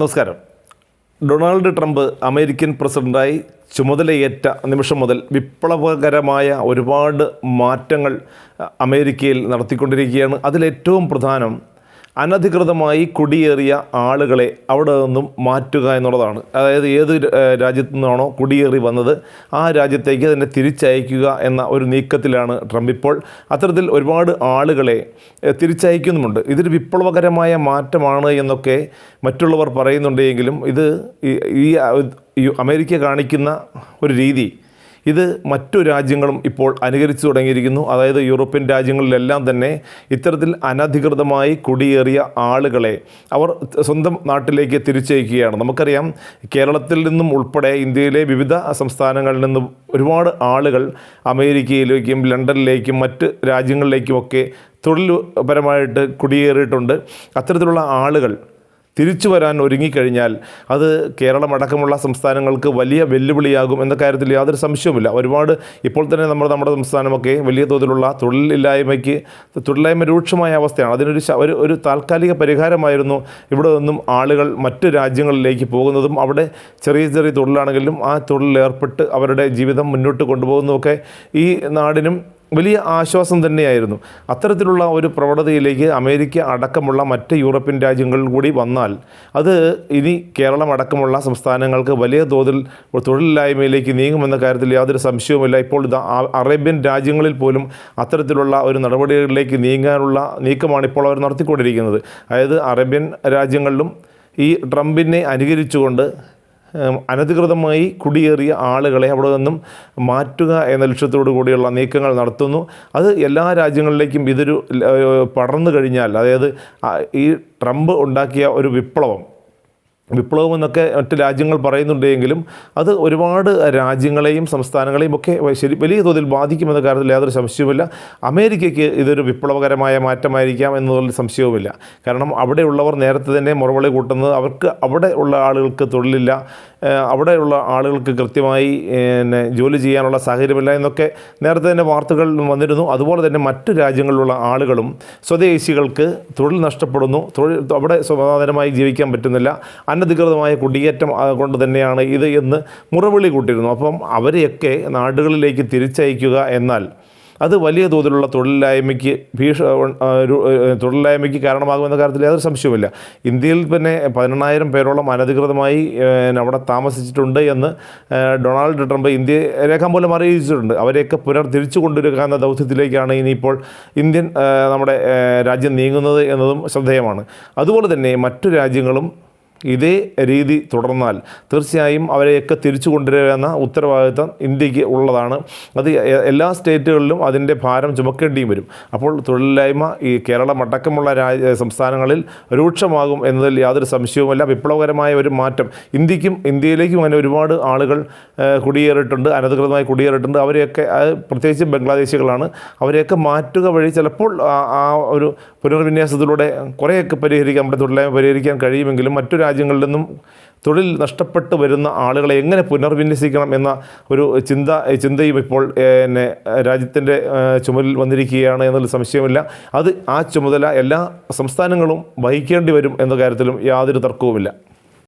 നമസ്കാരം. Donald Trump American പ്രസിഡന്റായി ചുമതലയേറ്റ നിമിഷം മുതൽ വിപ്ലവകരമായ ഒരുപാട് മാറ്റങ്ങൾ അമേരിക്കയിൽ നടത്തിക്കൊണ്ടിരിക്കുകയാണ്. അതിലേറ്റവും പ്രധാനം അനധികൃതമായി കുടിയേറിയ ആളുകളെ അവിടെ നിന്നും മാറ്റുക എന്നുള്ളതാണ്. അതായത് ഏത് രാജ്യത്തു നിന്നാണോ കുടിയേറി വന്നത് ആ രാജ്യത്തേക്ക് തന്നെ തിരിച്ചയക്കുക എന്ന ഒരു നീക്കത്തിലാണ് ട്രംപ് ഇപ്പോൾ. അത്തരത്തിൽ ഒരുപാട് ആളുകളെ തിരിച്ചയക്കുന്നുമുണ്ട്. ഇതൊരു വിപ്ലവകരമായ മാറ്റമാണ് എന്നൊക്കെ മറ്റുള്ളവർ പറയുന്നുണ്ടെങ്കിലും ഇത് ഈ അമേരിക്ക കാണിക്കുന്ന ഒരു രീതി ഇത് മറ്റു രാജ്യങ്ങളും ഇപ്പോൾ അനുകരിച്ചു തുടങ്ങിയിരിക്കുന്നു. അതായത് യൂറോപ്യൻ രാജ്യങ്ങളിലെല്ലാം തന്നെ ഇത്തരത്തിൽ അനധികൃതമായി കുടിയേറിയ ആളുകളെ അവർ സ്വന്തം നാട്ടിലേക്ക് തിരിച്ചയക്കുകയാണ്. നമുക്കറിയാം കേരളത്തിൽ നിന്നും ഉൾപ്പെടെ ഇന്ത്യയിലെ വിവിധ സംസ്ഥാനങ്ങളിൽ നിന്നും ഒരുപാട് ആളുകൾ അമേരിക്കയിലേക്കും ലണ്ടനിലേക്കും മറ്റ് രാജ്യങ്ങളിലേക്കുമൊക്കെ തൊഴിൽപരമായിട്ട് കുടിയേറിയിട്ടുണ്ട്. അത്തരത്തിലുള്ള ആളുകൾ തിരിച്ചു വരാൻ ഒരുങ്ങിക്കഴിഞ്ഞാൽ അത് കേരളമടക്കമുള്ള സംസ്ഥാനങ്ങൾക്ക് വലിയ വെല്ലുവിളിയാകും എന്ന കാര്യത്തിൽ യാതൊരു സംശയവുമില്ല. ഒരുപാട് ഇപ്പോൾ തന്നെ നമ്മൾ നമ്മുടെ സംസ്ഥാനമൊക്കെ വലിയ തോതിലുള്ള തൊഴിലില്ലായ്മയ്ക്ക് തൊഴിലില്ലായ്മ രൂക്ഷമായ അവസ്ഥയാണ്. അതിനൊരു ഒരു ഒരു താൽക്കാലിക പരിഹാരമായിരുന്നു ഇവിടെ നിന്നും ആളുകൾ മറ്റ് രാജ്യങ്ങളിലേക്ക് പോകുന്നതും അവിടെ ചെറിയ ചെറിയ തൊഴിലാണെങ്കിലും ആ തൊഴിലിലേർപ്പെട്ട് അവരുടെ ജീവിതം മുന്നോട്ട് കൊണ്ടുപോകുന്നതൊക്കെ ഈ നാടിനും വലിയ ആശ്വാസം തന്നെയായിരുന്നു. അത്തരത്തിലുള്ള ഒരു പ്രവണതയിലേക്ക് അമേരിക്ക അടക്കമുള്ള മറ്റ് യൂറോപ്യൻ രാജ്യങ്ങളിൽ കൂടി വന്നാൽ അത് ഇനി കേരളം അടക്കമുള്ള സംസ്ഥാനങ്ങൾക്ക് വലിയ തോതിൽ തൊഴിലില്ലായ്മയിലേക്ക് നീങ്ങുമെന്ന കാര്യത്തിൽ യാതൊരു സംശയവുമില്ല. ഇപ്പോൾ ഇത് അറേബ്യൻ രാജ്യങ്ങളിൽ പോലും അത്തരത്തിലുള്ള ഒരു നടപടികളിലേക്ക് നീങ്ങാനുള്ള നീക്കമാണ് ഇപ്പോൾ അവർ നടത്തിക്കൊണ്ടിരിക്കുന്നത്. അതായത് അറേബ്യൻ രാജ്യങ്ങളിലും ഈ ട്രംപിനെ അനുകരിച്ചുകൊണ്ട് അനധികൃതമായി കുടിയേറിയ ആളുകളെ അവിടെ നിന്നും മാറ്റുക എന്ന ലക്ഷ്യത്തോടു കൂടിയുള്ള നീക്കങ്ങൾ നടത്തുന്നു. അത് എല്ലാ രാജ്യങ്ങളിലേക്കും ഇതൊരു പടർന്നു കഴിഞ്ഞാൽ അതായത് ഈ ട്രംപ് ഉണ്ടാക്കിയ ഒരു വിപ്ലവം വിപ്ലവം എന്നൊക്കെ മറ്റ് രാജ്യങ്ങൾ പറയുന്നുണ്ടെങ്കിലും അത് ഒരുപാട് രാജ്യങ്ങളെയും സംസ്ഥാനങ്ങളെയും ഒക്കെ ശരി വലിയ തോതിൽ ബാധിക്കുമെന്ന കാര്യത്തിൽ യാതൊരു സംശയവുമില്ല. അമേരിക്കയ്ക്ക് ഇതൊരു വിപ്ലവകരമായ മാറ്റമായിരിക്കാം എന്നതിൽ സംശയവുമില്ല. കാരണം അവിടെയുള്ളവർ നേരത്തെ തന്നെ മുറവിളി കൂട്ടുന്നത് അവർക്ക് അവിടെ ഉള്ള ആളുകൾക്ക് തൊഴിലില്ല. അവിടെയുള്ള ആളുകൾക്ക് കൃത്യമായി പിന്നെ ജോലി ചെയ്യാനുള്ള സാഹചര്യമില്ല എന്നൊക്കെ നേരത്തെ തന്നെ വാർത്തകൾ വന്നിരുന്നു. അതുപോലെ തന്നെ മറ്റു രാജ്യങ്ങളിലുള്ള ആളുകളും സ്വദേശികൾക്ക് തൊഴിൽ നഷ്ടപ്പെടുന്നു. തൊഴിൽ അവിടെ സമാധാനമായി ജീവിക്കാൻ പറ്റുന്നില്ല. അനധികൃതമായ കുടിയേറ്റം കൊണ്ട് തന്നെയാണ് ഇത് എന്ന് മുറവിളി കൂട്ടിയിരുന്നു. അപ്പം അവരെയൊക്കെ നാടുകളിലേക്ക് തിരിച്ചയക്കുക എന്നാൽ അത് വലിയ തോതിലുള്ള തൊഴിലില്ലായ്മയ്ക്ക് ഭീഷ തൊഴിലില്ലായ്മയ്ക്ക് കാരണമാകുമെന്ന കാര്യത്തിൽ യാതൊരു സംശയവുമില്ല. ഇന്ത്യയിൽ പിന്നെ പതിനെണ്ണായിരം പേരോളം അനധികൃതമായി അവിടെ താമസിച്ചിട്ടുണ്ട് എന്ന് ഡൊണാൾഡ് ട്രംപ് ഇന്ത്യയെ രേഖാമൂലം അറിയിച്ചിട്ടുണ്ട്. അവരെയൊക്കെ പുനർ തിരിച്ചു കൊണ്ടുവരിക എന്ന ദൗത്യത്തിലേക്കാണ് ഇനിയിപ്പോൾ ഇന്ത്യൻ നമ്മുടെ രാജ്യം നീങ്ങുന്നത് എന്നതും ശ്രദ്ധേയമാണ്. അതുപോലെ തന്നെ മറ്റു രാജ്യങ്ങളും ഇതേ രീതി തുടർന്നാൽ തീർച്ചയായും അവരെയൊക്കെ തിരിച്ചു കൊണ്ടുവരുന്ന ഉത്തരവാദിത്തം ഇന്ത്യയ്ക്ക് ഉള്ളതാണ്. അത് എല്ലാ സ്റ്റേറ്റുകളിലും അതിന്റെ ഭാരം ചുമക്കേണ്ടിയും വരും. അപ്പോൾ തൊഴിലില്ലായ്മ ഈ കേരളം അടക്കമുള്ള രാജ്യ സംസ്ഥാനങ്ങളിൽ രൂക്ഷമാകും എന്നതിൽ യാതൊരു സംശയവുമല്ല. വിപ്ലവകരമായ ഒരു മാറ്റം. ഇന്ത്യക്കും ഇന്ത്യയിലേക്കും അങ്ങനെ ഒരുപാട് ആളുകൾ കുടിയേറിയിട്ടുണ്ട് അനധികൃതമായി കുടിയേറിയിട്ടുണ്ട്. അവരെയൊക്കെ പ്രത്യേകിച്ച് ബംഗ്ലാദേശികളാണ്. അവരെയൊക്കെ മാറ്റുക വഴി ചിലപ്പോൾ ആ- ഒരു പുനർവിന്യാസത്തിലൂടെ കുറേയൊക്കെ പരിഹരിക്കാൻ നമ്മുടെ തൊഴിലില്ലായ്മ പരിഹരിക്കാൻ കഴിയുമെങ്കിലും മറ്റു രാജ്യങ്ങളിൽ നിന്നും തൊഴിൽ നഷ്ടപ്പെട്ട് വരുന്ന ആളുകളെ എങ്ങനെ പുനർവിന്യസിക്കണം എന്ന ഒരു ചിന്ത ചിന്തയും ഇപ്പോൾ എന്നെ രാജ്യത്തിന്റെ ചുമലിൽ വന്നിരിക്കുകയാണ് എന്നതിൽ സംശയമില്ല. അത് ആ ചുമതല എല്ലാ സംസ്ഥാനങ്ങളും വഹിക്കേണ്ടി വരും എന്ന കാര്യത്തിലും യാതൊരു തർക്കവുമില്ല.